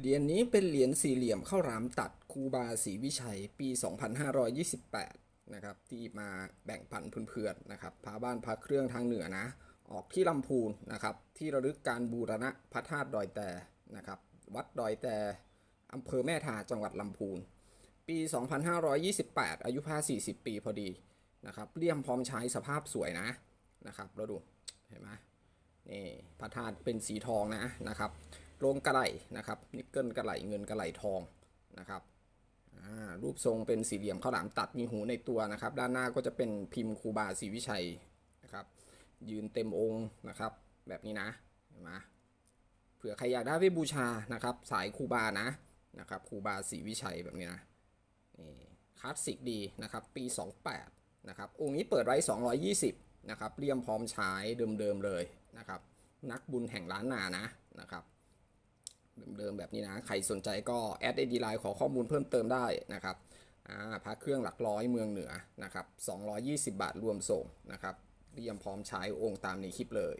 เหรียญนี้เป็นเหรียญสี่เหลี่ยมข้าวหลามตัดคูบาศรีวิชัยปี 2528 นะครับ ที่มาแบ่งปันเพื่อนๆนะครับพาบ้านพักเครื่องทางเหนือนะ ออกที่ลำพูนนะครับ ที่ระลึกการบูรณะพระธาตุดอยแต่นะครับ วัดดอยแต่อำเภอแม่ทาจังหวัดลำพูน ปี 2528 อายุผ้า40 ปีพอดีนะครับเลี่ยมพร้อมใช้สภาพสวยนะนะครับเราดูเห็นไหมนี่พระธาตุเป็นสีทองนะนะครับ โลงกระไหลนะครับนิกเกิลกระไหลเงินกระไหลทองนะครับรูปทรงเป็นสี่เหลี่ยมข้าวหลามตัดมีหูในตัวนะครับ ด้านหน้าก็จะเป็นพิมพ์ครูบาศรีวิชัยนะครับ ยืนเต็มองค์นะครับ แบบนี้นะเห็นไหมเผื่อใครอยากได้ไปบูชานะครับ สายครูบานะนะครับครูบาศรีวิชัยแบบนี้นะนี่คลาสสิกดีนะครับ ปี 28นะครับองค์นี้เปิดไว้ 220นะครับเลี่ยมพร้อมใช้เดิมๆเลยนะครับ นักบุญแห่งล้านนานะ เดิมๆแบบนี้นะ ใครสนใจก็แอดไอดีไลน์ขอข้อมูลเพิ่มเติมได้นะครับอ่าพระเครื่องหลักร้อยเมืองเหนือนะครับ220 บาทรวมส่งนะครับเรียมพร้อมใช้องค์ตามในคลิปเลย